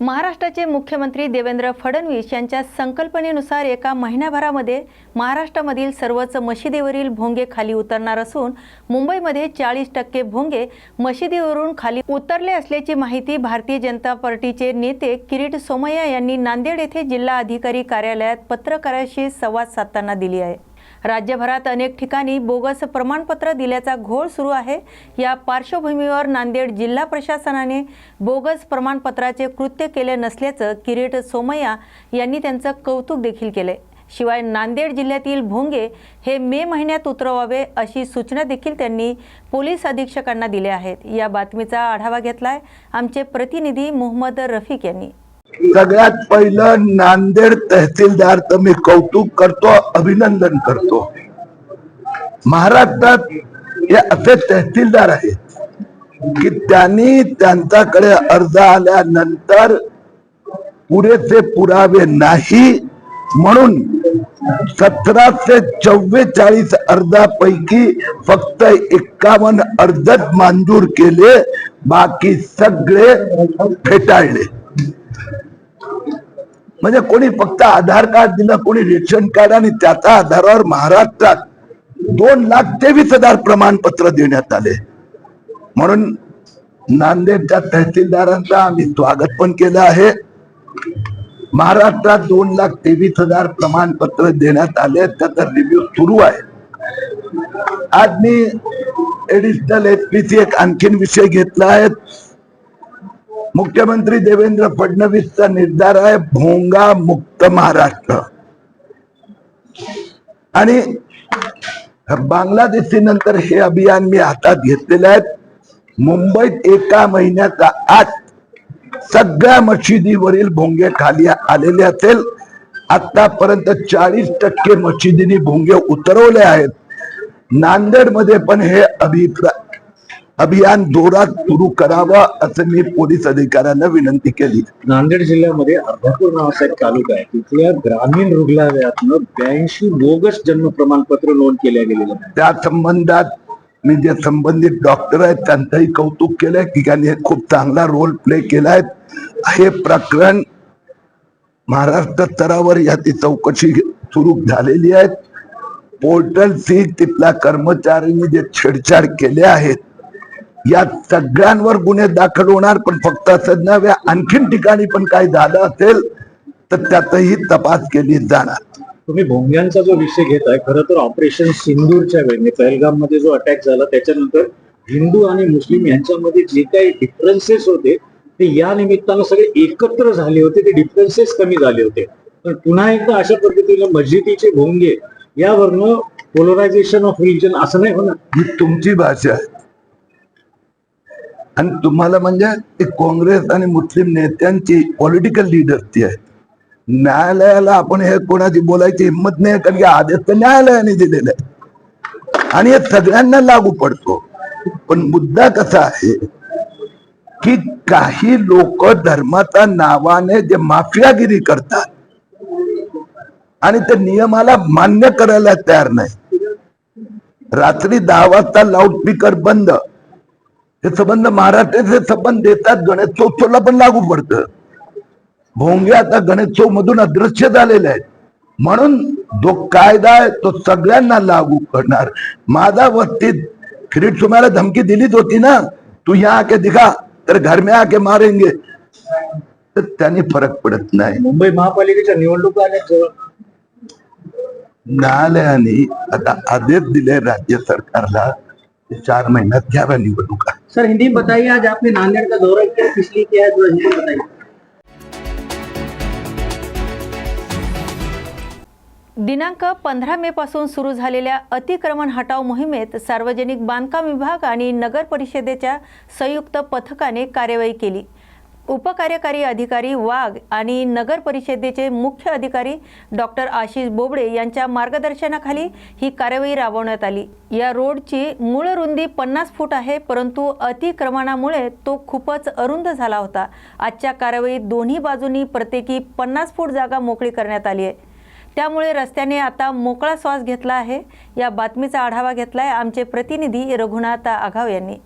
महाराष्ट्राचे मुख्यमंत्री देवेंद्र फडणवीस यांच्या संकल्पनेनुसार एका महिन्याभरामध्ये महाराष्ट्रामधील सर्वच मशिदीवरील भोंगे खाली उतरणार असून मुंबईमध्ये चाळीस टक्के भोंगे मशिदीवरून खाली उतरले असल्याची माहिती भारतीय जनता पार्टीचे नेते किरीट सोमय्या यांनी नांदेड येथे जिल्हा अधिकारी कार्यालयात पत्रकारांशी संवाद साधताना दिली आहे. राज्यभरात अनेक ठिकाणी बोगस प्रमाणपत्र दिल्याचा घोळ सुरू आहे. या पार्श्वभूमीवर नांदेड जिल्हा प्रशासनाने बोगस प्रमाणपत्राचे कृत्य केले नसल्याचं किरीट सोमय्या यांनी त्यांचं कौतुक देखील केले. शिवाय नांदेड जिल्ह्यातील भोंगे हे मे महिन्यात उतरवावे अशी सूचना देखील त्यांनी पोलीस अधीक्षकांना दिल्या आहेत. या बातमीचा आढावा घेतलाय आमचे प्रतिनिधी मोहम्मद रफिक यांनी. सगळ्यात पहिलं नांदेड तहसीलदार मी कौतुक करतो अभिनंदन करतो. महाराष्ट्रात हे असे तहसीलदार आहेत की त्यांनी त्यांच्याकडे अर्ज आल्यानंतर पुरेसे पुरावे नाही म्हणून सतराशे चव्वेचाळीस अर्जापैकी फक्त एक्कावन्न अर्जच मंजूर केले बाकी सगळे फेटाळले. म्हणजे कोणी फक्त आधार कार्ड दिलं कोणी रेशन कार्ड आणि त्याच्या आधारावर महाराष्ट्रात दोन लाख तेवीस हजार प्रमाणपत्र देण्यात आले. म्हणून नांदेडच्या तहसीलदारांचं आम्ही स्वागत पण केलं आहे. महाराष्ट्रात दोन लाख तेवीस हजार प्रमाणपत्र देण्यात आले त्याचा रिव्ह्यू सुरू आहे. आज मी एडिशनल एस पी सी एक आणखीन विषय घेतला आहे. मुख्यमंत्री देवेंद्र फडणवीसचा निर्धार आहे भोंगा मुक्त महाराष्ट्र. आणि बांगलादेशी नंतर हे अभियान मी हातात घेतलेलं आहे. मुंबईत एका महिन्याचा आत सगळ्या मशिदीवरील भोंगे खाली आलेले असेल. आतापर्यंत चाळीस टक्के मशिदीने भोंगे उतरवले आहेत. नांदेडमध्ये पण हे अभिप्राय अभियान जोरात सुरू करावं असं मी पोलीस अधिकाऱ्यांना विनंती केली. नांदेड जिल्ह्यामध्ये अर्धापूर नावाचा एक तालुका आहे. तिथल्या ग्रामीण रुग्णालयातनं ब्याऐंशी बोगस जन्म प्रमाणपत्र नोंद केल्या गेलेलं आहे त्या संबंधात मी जे संबंधित डॉक्टर आहेत त्यांचंही कौतुक केलंय. की त्यांनी खूप चांगला रोल प्ले केलाय. हे प्रकरण महाराष्ट्र स्तरावर याची चौकशी सुरू झालेली आहे. पोर्टल सी तिथल्या कर्मचाऱ्यांनी जे छेडछाड केले आहेत या सगळ्यांवर गुन्हे दाखल होणार पण फक्त असं नव्हे आणखीन ठिकाणी पण काही झालं असेल तर त्यातही तपास केली जाणार. तुम्ही भोंग्यांचा जो विषय घेताय खरं तर ऑपरेशन सिंदूरच्या वेळी पहलगाममध्ये जो अटॅक झाला त्याच्यानंतर हिंदू आणि मुस्लिम यांच्यामध्ये जे काही डिफरन्सेस होते ते या निमित्तानं सगळे एकत्र झाले होते ते डिफरन्सेस कमी झाले होते. पण पुन्हा एकदा अशा पद्धतीनं मस्जिदीचे भोंगे यावरनं पोलरायझेशन ऑफ रिलीजन असं नाही होणार. ही तुमची भाषा आहे. आणि तुम्हाला म्हणजे ते काँग्रेस आणि मुस्लिम नेत्यांची पॉलिटिकल लीडरची आहेत न्यायालयाला आपण हे कोणाची बोलायची हिंमत नाही कारण की आदेश तर न्यायालयाने दिलेले आहे. आणि हे सगळ्यांना लागू पडतो. पण मुद्दा कसा आहे की काही लोक धर्माच्या नावाने जे माफियागिरी करतात आणि ते नियमाला मान्य करायला तयार नाही. रात्री दहा वाजता लाऊडस्पीकर बंद. हे संबंध महाराष्ट्राचे संबंध देतात गणेशोत्सवला पण लागू पडतं. भोंगे आता गणेशोत्सव मधून अदृश्य झालेले आहेत. म्हणून जो कायदा आहे तो सगळ्यांना लागू करणार माझा वस्तीत किरीट तुम्हाला धमकी दिलीच होती ना तू यहाँ आके दिखा तर घर में आके मारेंगे. तर त्यांनी फरक पडत नाही. मुंबई महापालिकेच्या निवडणुका न्यायालयाने आता आदेश दिले राज्य सरकारला चार महिन्यात घ्याव्या निवडणुका. सर हिंदी में बताइए आज आपने नांदेड़ का दौरा किया पिछली किया है थोड़ा हिंदी बताइए। दिनांक पंधरा मे पासून सुरू झालेल्या अतिक्रमण हटाव मोहिमेत सार्वजनिक बांधकाम विभाग आणि नगर परिषदेच्या संयुक्त पथकाने कार्यवाही केली. उपकार्यकारी अधिकारी वाघ आणि नगर परिषदेचे मुख्य अधिकारी डॉक्टर आशिष बोबडे यांच्या मार्गदर्शनाखाली ही कार्यवाही राबवण्यात आली. या रोडची मूळ रुंदी पन्नास फूट आहे परंतु अतिक्रमणामुळे तो खूपच अरुंद झाला होता. आजच्या कारवाईत दोन्ही बाजूंनी प्रत्येकी पन्नास फूट जागा मोकळी करण्यात आली आहे. त्यामुळे रस्त्याने आता मोकळा श्वास घेतला आहे. या बातमीचा आढावा घेतला आहे आमचे प्रतिनिधी रघुनाथ आघाव यांनी.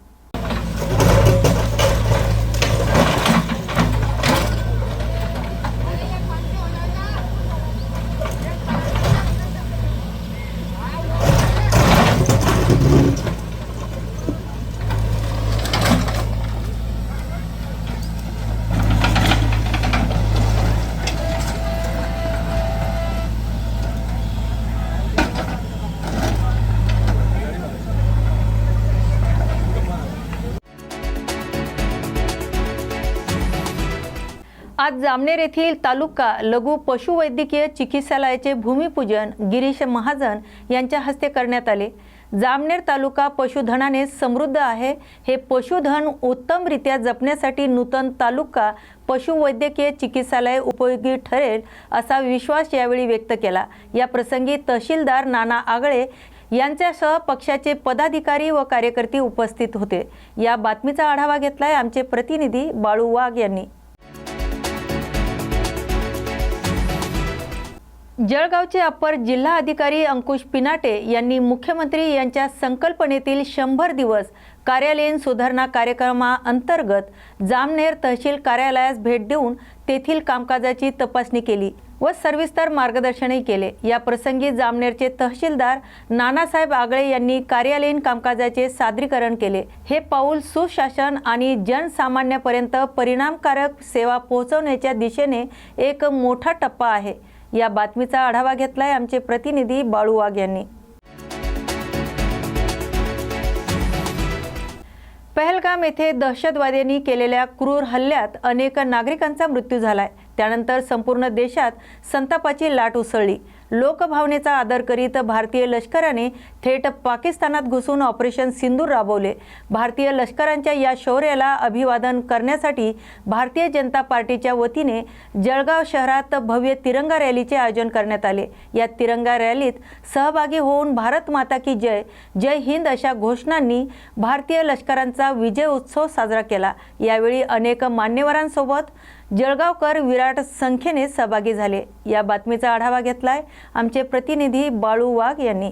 आज जामनेर येथील तालुका लघु पशुवैद्यकीय चिकित्सालयाचे भूमिपूजन गिरीश महाजन यांच्या हस्ते करण्यात आले. जामनेर तालुका पशुधनाने समृद्ध आहे. हे पशुधन उत्तमरित्या जपण्यासाठी नूतन तालुका पशुवैद्यकीय चिकित्सालय उपयोगी ठरेल असा विश्वास यावेळी व्यक्त केला. या प्रसंगी तहसीलदार नाना आगळे यांच्यासह पक्षाचे पदाधिकारी व कार्यकर्ते उपस्थित होते. या बातमीचा आढावा घेतलाय आमचे प्रतिनिधी बाळू वाघ यांनी. जळगावचे अप्पर जिल्हा अधिकारी अंकुश पिनाटे यांनी मुख्यमंत्री यांच्या संकल्पनेतील शंभर दिवस कार्यालयीन सुधारणा कार्यक्रमाअंतर्गत जामनेर तहसील कार्यालयास भेट देऊन तेथील कामकाजाची तपासणी केली व सविस्तर मार्गदर्शनही केले. या प्रसंगी जामनेरचे तहसीलदार नानासाहेब आगळे यांनी कार्यालयीन कामकाजाचे सादरीकरण केले. हे पाऊल सुशासन आणि जनसामान्यापर्यंत परिणामकारक सेवा पोहोचवण्याच्या दिशेने एक मोठा टप्पा आहे. या बातमीचा आढावा घेतलाय आमचे प्रतिनिधी बाळू वाघ यांनी. पहलगाम येथे दहशतवाद्यांनी केलेल्या क्रूर हल्ल्यात अनेक नागरिकांचा मृत्यू झालाय. त्यानंतर संपूर्ण देशात संतापाची लाट उसळली. लोकभावनेचा आदर करीत भारतीय लष्कराने थेट पाकिस्तानात घुसून ऑपरेशन सिंदूर राबवले. भारतीय लष्करांच्या या शौर्याला अभिवादन करण्यासाठी भारतीय जनता पार्टीच्या वतीने जळगाव शहरात भव्य तिरंगा रॅलीचे आयोजन करण्यात आले. या तिरंगा रॅलीत सहभागी होऊन भारत माता की जय जय हिंद अशा घोषणांनी भारतीय लष्करांचा विजय उत्सव साजरा केला. यावेळी अनेक मान्यवरांसोबत जळगावकर विराट संख्येने सहभागी झाले. या बातमीचा आढावा घेतलाय आमचे प्रतिनिधी बाळू वाघ यांनी.